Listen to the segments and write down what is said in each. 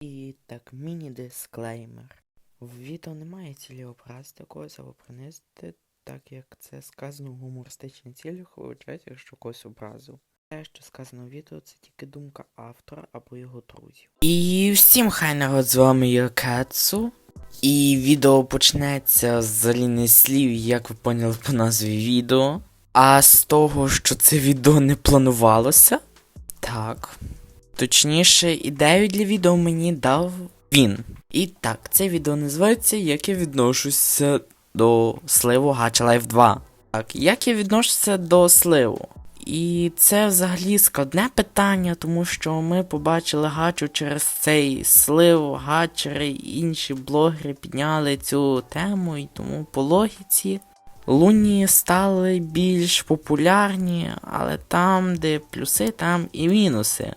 І так, міні-дисклеймер. В відео немає цілі образити когось або принизити, так як це сказано в гумористичній цілях, виходить, якщо когось образив. Те, що сказано в відео, це тільки думка автора або його друзів. І всім хай народ, з вами Кетсу. І відео почнеться з лінії слів, як ви поняли по назві відео. А з того, що це відео не планувалося. Так. Точніше, ідею для відео мені дав він. І так, це відео називається Як я відношуся до сливу Gacha Life 2. Так, як я відношуся до сливу? І це взагалі складне питання, тому що ми побачили гачу через цей слив, гачери і інші блогери підняли цю тему, і тому по логіці луні стали більш популярні, але там, де плюси, там і мінуси.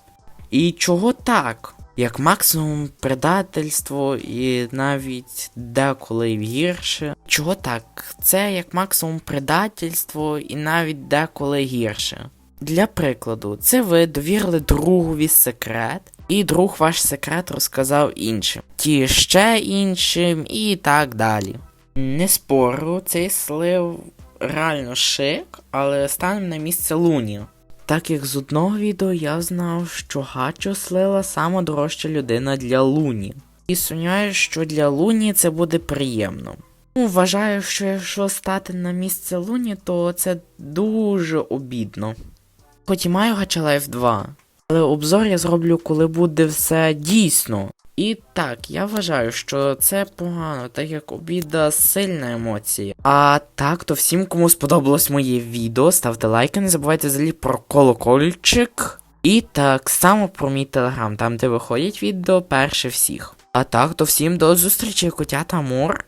І чого так? Як максимум предательство і навіть деколи гірше. Чого так? Це як максимум предательство і навіть деколи гірше. Для прикладу, це ви довірили другові секрет, і друг ваш секрет розказав іншим, ті ще іншим і так далі. Не спорю, цей слив реально шик, але станемо на місце Луні. Так як з одного відео я знав, що Гачо слила сама дорожча людина для Луні. І сумніваюся, що для Луні це буде приємно. Ну, вважаю, що якщо стати на місце Луні, то це дуже обідно. Хоч і маю Гача Лайф 2, але обзор я зроблю, коли буде все дійсно. І так, я вважаю, що це погано, так як обіда сильна емоція. А так, то всім, кому сподобалось моє відео, ставте лайки, не забувайте взагалі про колокольчик. І так само про мій телеграм, там де виходять відео перше всіх. А так, то всім до зустрічі, котята Мур.